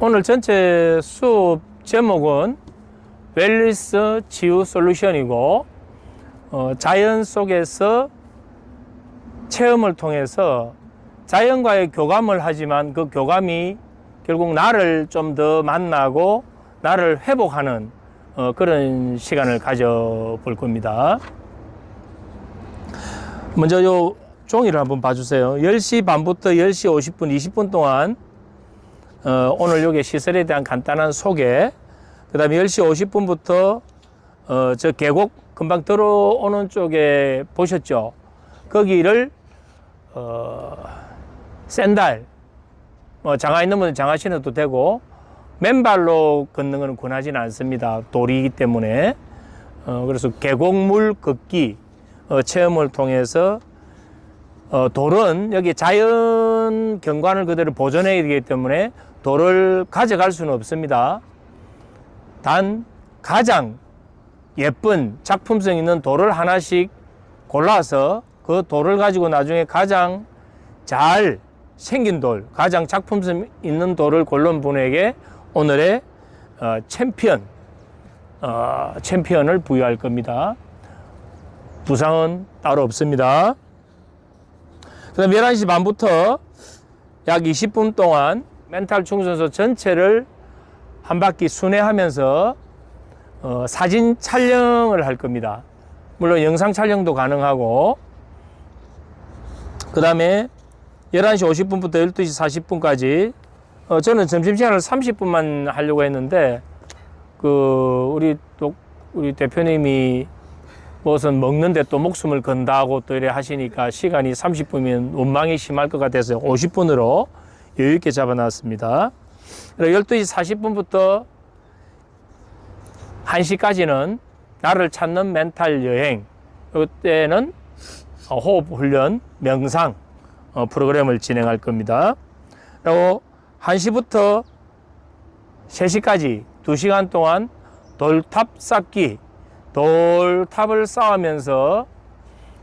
오늘 전체 수업 제목은 웰리스 치유 솔루션이고 어, 자연 속에서 체험을 통해서 자연과의 교감을 하지만 그 교감이 결국 나를 좀 더 만나고 나를 회복하는 어, 그런 시간을 가져볼 겁니다. 먼저 요 종이를 한번 봐주세요. 10시 반부터 10시 50분, 20분 동안 어, 오늘 여기 시설에 대한 간단한 소개, 그 다음에 10시 50분부터 어, 저 계곡 금방 들어오는 쪽에 보셨죠? 거기를 어, 샌달, 뭐 장화 있는 분은 장화 신어도 되고 맨발로 걷는 것은 권하지는 않습니다. 돌이기 때문에. 어, 그래서 계곡물 걷기 어, 체험을 통해서 어, 돌은 여기 자연 경관을 그대로 보존해야 되기 때문에 돌을 가져갈 수는 없습니다. 단 가장 예쁜 작품성 있는 돌을 하나씩 골라서 그 돌을 가지고 나중에 가장 잘 생긴 돌, 가장 작품성 있는 돌을 고른 분에게 오늘의 어, 챔피언, 어, 챔피언을 부여할 겁니다. 부상은 따로 없습니다. 그 다음 11시 반부터 약 20분 동안 멘탈 충전소 전체를 한 바퀴 순회하면서 어, 사진 촬영을 할 겁니다. 물론 영상 촬영도 가능하고 그 다음에 11시 50분부터 12시 40분까지 어, 저는 점심시간을 30분만 하려고 했는데 그 우리 또 우리 대표님이 무슨 먹는데 또 목숨을 건다고 또 이래 하시니까 시간이 30분이면 원망이 심할 것 같아서 50분으로 여유 있게 잡아놨습니다. 그리고 12시 40분부터 1시까지는 나를 찾는 멘탈 여행. 이때는 어, 호흡 훈련, 명상 어, 프로그램을 진행할 겁니다. 그리고 1시부터 3시까지 2시간 동안 돌탑 쌓기, 돌탑을 쌓으면서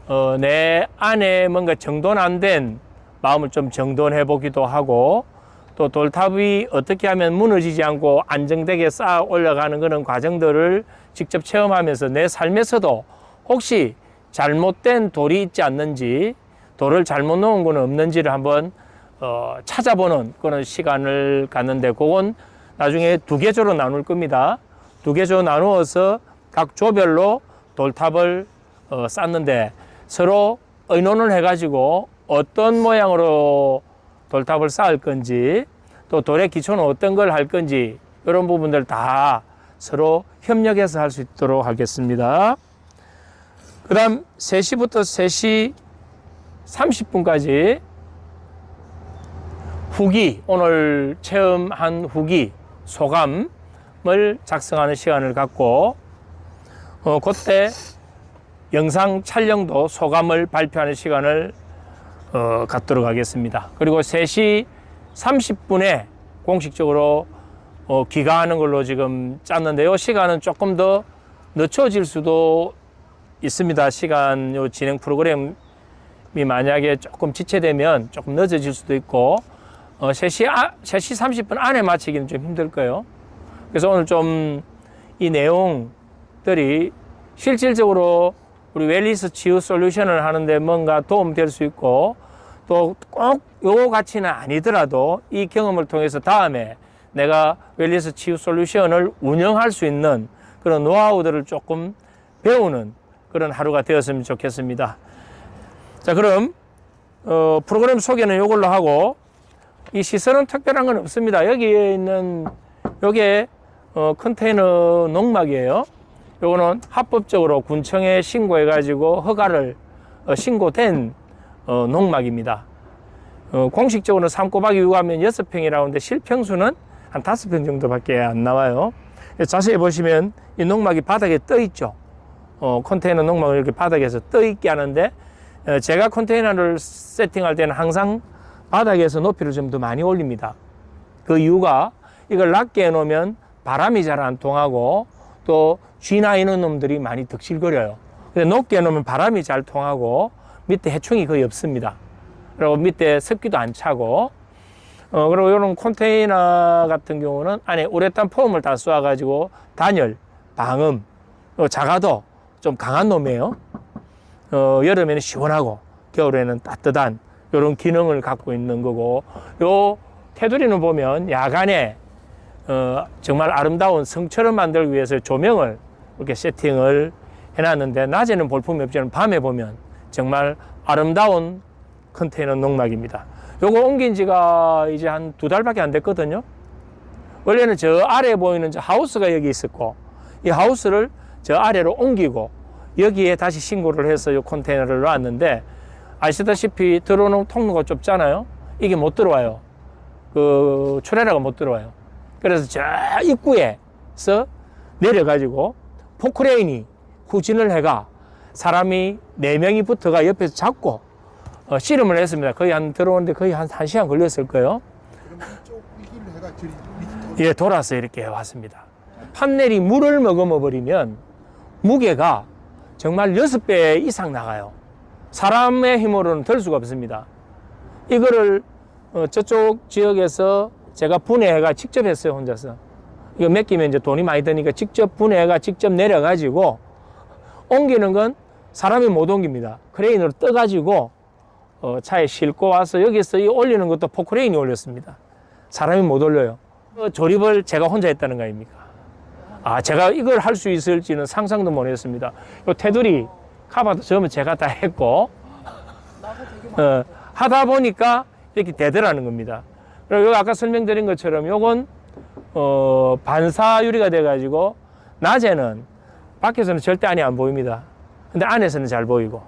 어, 내 안에 뭔가 정돈 안 된 마음을 좀 정돈해 보기도 하고 또 돌탑이 어떻게 하면 무너지지 않고 안정되게 쌓아 올라가는 그런 과정들을 직접 체험하면서 내 삶에서도 혹시 잘못된 돌이 있지 않는지 돌을 잘못 놓은 건 없는지를 한번 어, 찾아보는 그런 시간을 갖는데 그건 나중에 두 개조로 나눌 겁니다. 두 개조 나누어서 각 조별로 돌탑을 어, 쌓는데 서로 의논을 해가지고 어떤 모양으로 돌탑을 쌓을 건지 또 돌의 기초는 어떤 걸 할 건지 이런 부분들 다 서로 협력해서 할 수 있도록 하겠습니다. 그 다음 3시부터 3시 30분까지 후기, 오늘 체험한 후기, 소감을 작성하는 시간을 갖고, 어, 그때 영상 촬영도 소감을 발표하는 시간을 어, 갖도록 하겠습니다. 그리고 3시 30분에 공식적으로 어, 귀가하는 걸로 지금 짰는데요. 시간은 조금 더 늦춰질 수도 있습니다. 시간 요 진행 프로그램이 만약에 조금 지체되면 조금 늦어질 수도 있고 어, 3시, 아, 3시 30분 안에 마치기는 좀 힘들 거예요. 그래서 오늘 좀 이 내용 들이 실질적으로 우리 웰리스 치유 솔루션을 하는데 뭔가 도움 될 수 있고 또 꼭 요거 가치는 아니더라도 이 경험을 통해서 다음에 내가 웰리스 치유 솔루션을 운영할 수 있는 그런 노하우들을 조금 배우는 그런 하루가 되었으면 좋겠습니다. 자, 그럼 어, 프로그램 소개는 이걸로 하고 이 시설은 특별한 건 없습니다. 여기에 있는 요게 어, 컨테이너 농막이에요. 요거는 합법적으로 군청에 신고해 가지고 허가를 어, 신고된 어, 농막입니다. 어, 유가면 여섯 평이라고 하는데 실평수는 한 다섯 평 정도밖에 안 나와요. 자세히 보시면 이 농막이 바닥에 떠 있죠. 어, 컨테이너 농막을 이렇게 바닥에서 떠 있게 하는데 어, 제가 컨테이너를 세팅할 때는 항상 바닥에서 높이를 좀 더 많이 올립니다. 그 이유가 이걸 낮게 해놓으면 바람이 잘 안 통하고 또 쥐나 이런 놈들이 많이 득실거려요. 근데 높게 해놓으면 바람이 잘 통하고 밑에 해충이 거의 없습니다. 그리고 밑에 습기도 안 차고 어, 그리고 이런 컨테이너 같은 경우는 안에 우레탄 폼을 다 쏘아가지고 단열, 방음, 어, 자가도 좀 강한 놈이에요. 어, 여름에는 시원하고 겨울에는 따뜻한 이런 기능을 갖고 있는 거고 요 테두리는 보면 야간에 어, 정말 아름다운 성처럼 만들기 위해서 조명을 이렇게 세팅을 해놨는데 낮에는 볼품이 없지만 밤에 보면 정말 아름다운 컨테이너 농막입니다. 요거 옮긴 지가 이제 한 두 달밖에 안 됐거든요. 원래는 저 아래 보이는 저 하우스가 여기 있었고 이 하우스를 저 아래로 옮기고 여기에 다시 신고를 해서 이 컨테이너를 놨는데 아시다시피 들어오는 통로가 좁잖아요. 이게 못 들어와요. 그 트레라가 못 들어와요. 그래서 저 입구에서 내려가지고 포크레인이 후진을 해가 사람이 네명이 붙어가 옆에서 잡고 어, 씨름을 했습니다. 거의 한 들어오는데 거의 한 1시간 걸렸을 거예요. 예, 돌아서 이렇게 왔습니다. 판넬이 물을 머금어 버리면 무게가 정말 6배 이상 나가요. 사람의 힘으로는 들 수가 없습니다. 이거를 어, 저쪽 지역에서 제가 분해해가 직접 했어요, 혼자서. 이거 맡기면 이제 돈이 많이 드니까 직접 분해해가 직접 내려가지고 옮기는 건 사람이 못 옮깁니다. 크레인으로 떠가지고 어, 차에 싣고 와서 여기서 이 올리는 것도 포크레인이 올렸습니다. 사람이 못 올려요. 그 조립을 제가 혼자 했다는 거 아닙니까? 아, 제가 이걸 할 수 있을지는 상상도 못 했습니다. 요 테두리, 카바도 처음에 제가 다 했고, 어, 하다 보니까 이렇게 되더라는 겁니다. 그리고 아까 설명드린 것처럼 요건, 어, 반사 유리가 돼가지고, 낮에는 밖에서는 절대 안이 안 보입니다. 근데 안에서는 잘 보이고.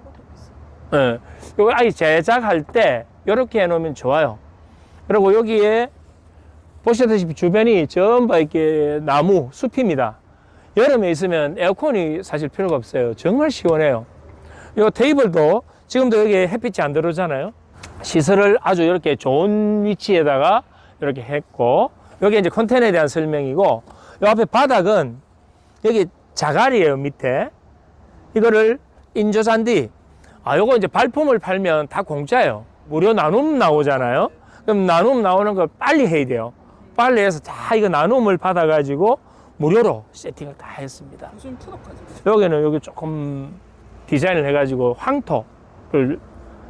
예. 요거 아예 제작할 때, 요렇게 해놓으면 좋아요. 그리고 여기에 보시다시피 주변이 전부 이렇게 나무, 숲입니다. 여름에 있으면 에어컨이 사실 필요가 없어요. 정말 시원해요. 이 테이블도 지금도 여기 햇빛이 안 들어오잖아요. 시설을 아주 이렇게 좋은 위치에다가 이렇게 했고, 여기 이제 컨테이너에 대한 설명이고, 이 앞에 바닥은 여기 자갈이에요, 밑에. 이거를 인조잔디. 아, 요거 이제 발품을 팔면 다 공짜예요. 무료 나눔 나오잖아요. 그럼 나눔 나오는 걸 빨리 해야 돼요. 빨리 해서 다 이거 나눔을 받아 가지고 무료로 세팅을 다 했습니다. 여기는 여기 조금 디자인을 해 가지고 황토를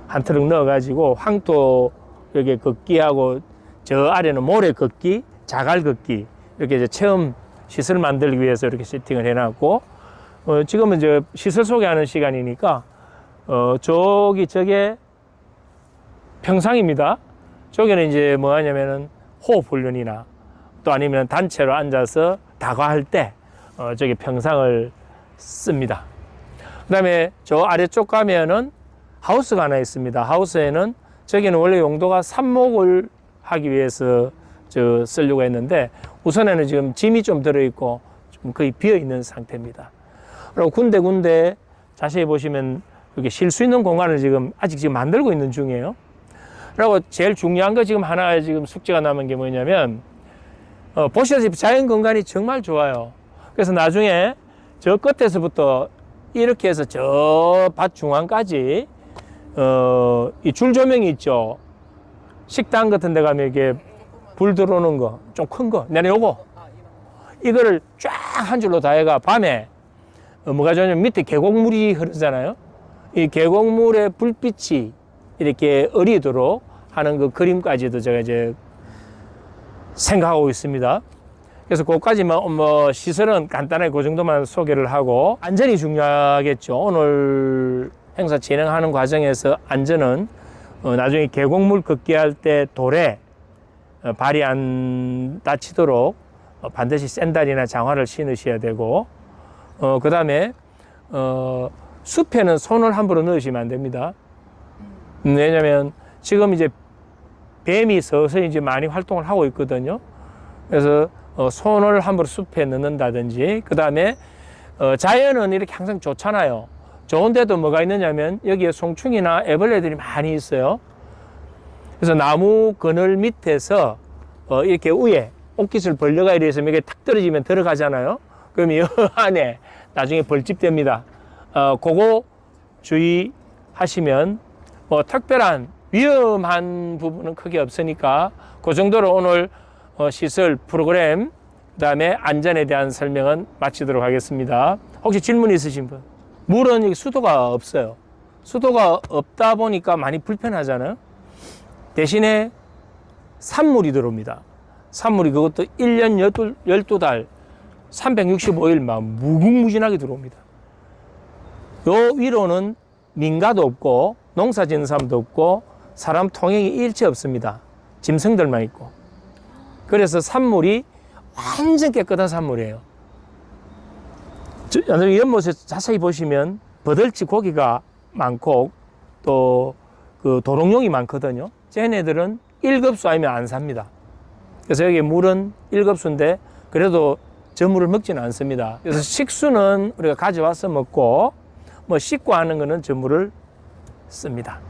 한 트럭 넣어가지고 황토 여기 걷기하고 저 아래는 모래 걷기, 자갈 걷기 이렇게 이제 체험 시설 만들기 위해서 이렇게 세팅을 해놨고 어, 지금은 이제 시설 소개하는 시간이니까 어, 저기 저게 평상입니다. 저기는 이제 뭐 하냐면은 호흡 훈련이나 또 아니면 단체로 앉아서 다과할 때 어, 저기 평상을 씁니다. 그 다음에 저 아래쪽 가면은 하우스가 하나 있습니다. 하우스에는 저기는 원래 용도가 삽목을 하기 위해서 저 쓰려고 했는데 우선에는 지금 짐이 좀 들어 있고 좀 거의 비어 있는 상태입니다. 그리고 군데군데 자세히 보시면 이렇게 쉴 수 있는 공간을 지금 아직 지금 만들고 있는 중이에요. 그리고 제일 중요한 거 지금 하나 지금 숙제가 남은 게 뭐냐면 어, 보시다시피 자연 공간이 정말 좋아요. 그래서 나중에 저 끝에서부터 이렇게 해서 저 밭 중앙까지 어, 이 줄 조명이 있죠. 식당 같은 데 가면 이게 불 들어오는 거, 좀 큰 거. 내가 요거. 이거를 쫙 한 줄로 다 해가 밤에 어, 뭐가 좋냐면 밑에 계곡물이 흐르잖아요. 이 계곡물의 불빛이 이렇게 어리도록 하는 그 그림까지도 제가 이제 생각하고 있습니다. 그래서 그것까지만 뭐 시설은 간단하게 그 정도만 소개를 하고 안전이 중요하겠죠. 오늘 행사 진행하는 과정에서 안전은 어, 나중에 계곡물 걷기 할 때 돌에 어, 발이 안 다치도록 어, 반드시 샌달이나 장화를 신으셔야 되고 어, 그 다음에 어, 숲에는 손을 함부로 넣으시면 안 됩니다. 음, 왜냐면 지금 이제 뱀이 서서히 이제 많이 활동을 하고 있거든요. 그래서 어, 손을 함부로 숲에 넣는다든지 그 다음에 어, 자연은 이렇게 항상 좋잖아요. 좋은데도 뭐가 있느냐면 여기에 송충이나 애벌레들이 많이 있어요. 그래서 나무 그늘 밑에서 어, 이렇게 위에 옷깃을 벌려가 이래서 이게 탁 떨어지면 들어가잖아요. 그럼 이 안에 나중에 벌집 됩니다. 어, 그거 주의하시면 뭐 특별한 위험한 부분은 크게 없으니까 그 정도로 오늘 어, 시설 프로그램 그다음에 안전에 대한 설명은 마치도록 하겠습니다. 혹시 질문 있으신 분? 물은 여기 수도가 없어요. 수도가 없다 보니까 많이 불편하잖아요. 대신에 산물이 들어옵니다. 산물이 그것도 1년 12, 달 365일 막 무궁무진하게 들어옵니다. 요 위로는 민가도 없고 농사 짓는 사람도 없고 사람 통행이 일체 없습니다. 짐승들만 있고. 그래서 산물이 완전 깨끗한 산물이에요. 저, 연못에 자세히 보시면 버들치 고기가 많고 또 그 도롱뇽이 많거든요. 쟤네들은 1급수 아니면 안 삽니다. 그래서 여기 물은 1급수인데 그래도 저 물을 먹지는 않습니다. 그래서 식수는 우리가 가져와서 먹고 뭐 씻고 하는 거는 저 물을 씁니다.